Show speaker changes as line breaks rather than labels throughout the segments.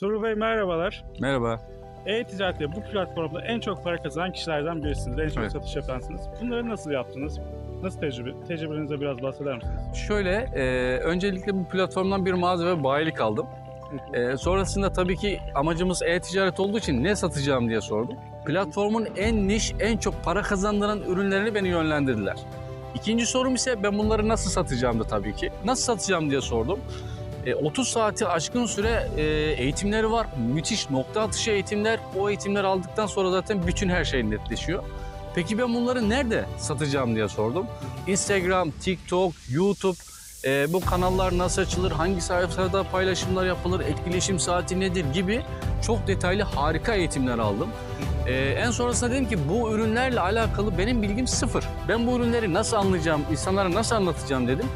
Tuğrul Bey merhabalar.
Merhaba.
E-ticarette bu platformda en çok para kazanan kişilerden birisiniz. En çok
Evet.
satış yapansınız. Bunları nasıl yaptınız? Nasıl tecrübe? Tecrübenize biraz bahseder misiniz?
Şöyle, e, öncelikle bu platformdan bir mağaza ve bayilik aldım. E, sonrasında tabii ki amacımız e-ticaret olduğu için ne satacağım diye sordum. Platformun en niş, en çok para kazandıran ürünlerini beni yönlendirdiler. İkinci sorum ise ben bunları nasıl satacağım da tabii ki. Nasıl satacağım diye sordum. E, 30 saati aşkın süre e, eğitimleri var. Müthiş nokta atışı eğitimler. O eğitimleri aldıktan sonra zaten bütün her şey netleşiyor. Peki ben bunları nerede satacağım diye sordum. Instagram, TikTok, YouTube e, bu kanallar nasıl açılır, hangi sayfalarda paylaşımlar yapılır, etkileşim saati nedir gibi çok detaylı harika eğitimler aldım. E, en sonrasında dedim ki bu ürünlerle alakalı benim bilgim sıfır. Ben bu ürünleri nasıl anlayacağım, insanlara nasıl anlatacağım dedim.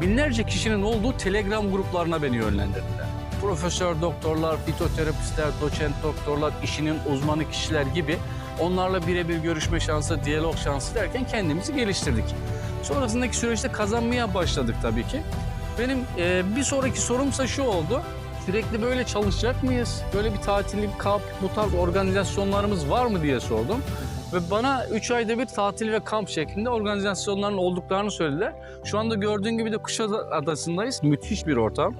Binlerce kişinin olduğu Telegram gruplarına beni yönlendirdiler. Profesör doktorlar, fitoterapistler, doçent doktorlar, işinin uzmanı kişiler gibi onlarla birebir görüşme şansı, diyalog şansı derken kendimizi geliştirdik. Sonrasındaki süreçte kazanmaya başladık tabii ki. Benim e, bir sonraki sorumsa şu oldu. Sürekli böyle çalışacak mıyız? Böyle bir tatillik kamp, bu tarz organizasyonlarımız var mı diye sordum. Ve bana 3 ayda bir tatil ve kamp şeklinde organizasyonların olduklarını söylediler. Şu anda gördüğün gibi de Kuşadası'ndayız. Müthiş bir ortam.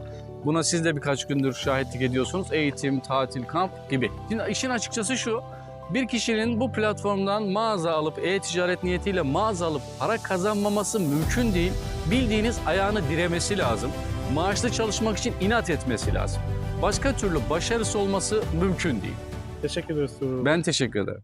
Buna siz de birkaç gündür şahitlik ediyorsunuz. Eğitim, tatil, kamp gibi. Şimdi işin açıkçası şu. Bir kişinin bu platformdan mağaza alıp e-ticaret niyetiyle mağaza alıp para kazanmaması mümkün değil. Bildiğiniz ayağını diremesi lazım. Maaşlı çalışmak için inat etmesi lazım. Başka türlü başarısı olması mümkün değil.
Teşekkür ederiz.
Ben teşekkür ederim.